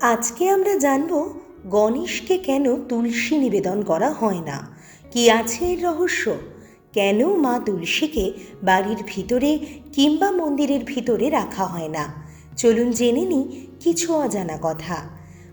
আজকে আমরা জানব গণেশকে কেন তুলসী নিবেদন করা হয় না। কি আছে এর রহস্য? কেন মা তুলসীকে বাড়ির ভিতরে কিংবা মন্দিরের ভিতরে রাখা হয় না? চলুন জেনে নিই কিছু অজানা কথা।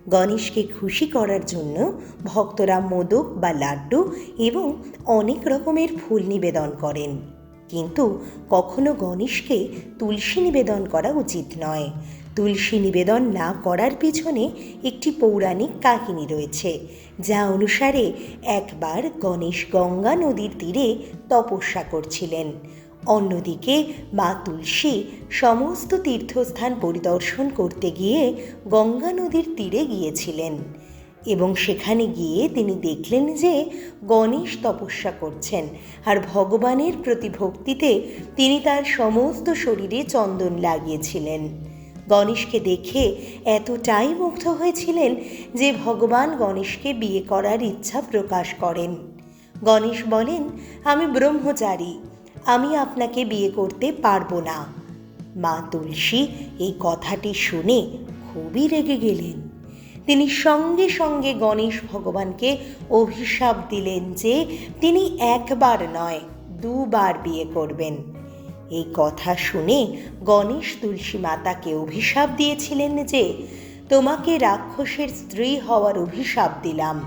গণেশকে খুশি করার জন্য ভক্তরা মোদক বা লাড্ডু এবং অনেক রকমের ফুল নিবেদন করেন। কিন্তু কখনো গণেশকে তুলসী নিবেদন করা উচিত নয়। তুলসী নিবেদন না করার পিছনে একটি পৌরাণিক কাহিনী রয়েছে, যা অনুসারে একবার গণেশ গঙ্গা নদীর তীরে তপস্যা করছিলেন। অন্যদিকে মা তুলসী সমস্ত তীর্থস্থান পরিদর্শন করতে গিয়ে গঙ্গা নদীর তীরে গিয়েছিলেন। এবং সেখানে গিয়ে তিনি দেখলেন যে গণেশ তপস্যা করছেন আর ভগবানের প্রতি ভক্তিতে তিনি তার সমস্ত শরীরে চন্দন লাগিয়েছিলেন। গণেশকে দেখে এতটাই মুগ্ধ হয়েছিলেন যে ভগবান গণেশকে বিয়ে করার ইচ্ছা প্রকাশ করেন। গণেশ বলেন, আমি ব্রহ্মচারী, আমি আপনাকে বিয়ে করতে পারব না। মা তুলসী এই কথাটি শুনে খুবই রেগে গেলেন। তিনি সঙ্গে সঙ্গে গণেশ ভগবানকে অভিশাপ দিলেন যে তিনি একবার নয়, দুবার বিয়ে করবেন। এই কথা শুনে গণেশ তুলসী মাতাকে অভিশাপ দিয়েছিলেন যে, তোমাকে রাক্ষসের স্ত্রী হওয়ার অভিশাপ দিলাম।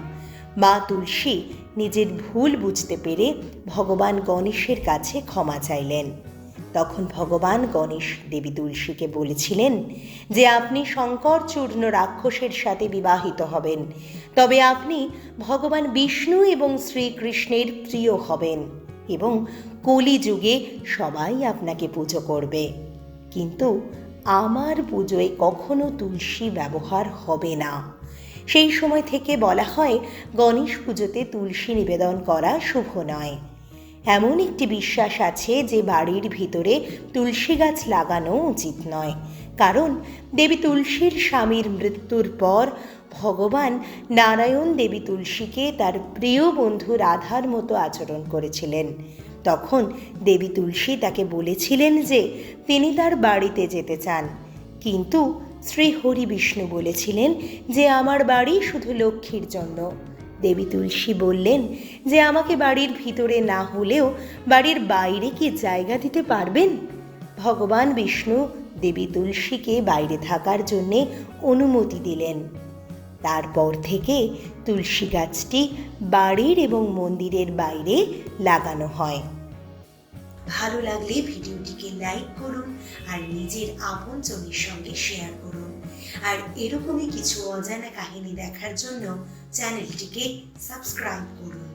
মা তুলসী নিজের ভুল বুঝতে পেরে ভগবান গণেশের কাছে ক্ষমা চাইলেন। তখন ভগবান গণেশ দেবী তুলসীকে বলেছিলেন যে আপনি শঙ্কর চূর্ণ রাক্ষসের সাথে বিবাহিত হবেন। তবে আপনি ভগবান বিষ্ণু এবং শ্রীকৃষ্ণের প্রিয় হবেন এবং কলিযুগে সবাই আপনাকে পুজো করবে। কিন্তু আমার পুজোয় কখনো তুলসী ব্যবহার হবে না। সেই সময় থেকে বলা হয়, গণেশ পুজোতে তুলসী নিবেদন করা শুভ নয়। এমন একটি বিশ্বাস আছে যে বাড়ির ভিতরে তুলসী গাছ লাগানো উচিত নয়। কারণ দেবী তুলসীর স্বামীর মৃত্যুর পর ভগবান নারায়ণ দেবী তুলসীকে তার প্রিয় বন্ধু রাধার মতো আচরণ করেছিলেন। তখন দেবী তুলসী তাকে বলেছিলেন যে তিনি তার বাড়িতে যেতে চান। কিন্তু শ্রী হরি বিষ্ণু বলেছিলেন যে, আমার বাড়ি শুধু লক্ষ্মীর জন্য। দেবী তুলসী বললেন যে আমাকে বাড়ির ভিতরে না হলেও বাড়ির বাইরে কি জায়গা দিতে পারবেন? ভগবান বিষ্ণু দেবী তুলসীকে বাইরে থাকার জন্যে অনুমতি দিলেন। তারপর থেকে তুলসী গাছটি বাড়ির এবং মন্দিরের বাইরে লাগানো হয়। ভালো লাগলে ভিডিওটিকে লাইক করুন আর নিজের আপনজনের সঙ্গে শেয়ার করুন। আর এরকমই কিছু অজানা কাহিনী দেখার জন্য চ্যানেলটিকে সাবস্ক্রাইব করুন।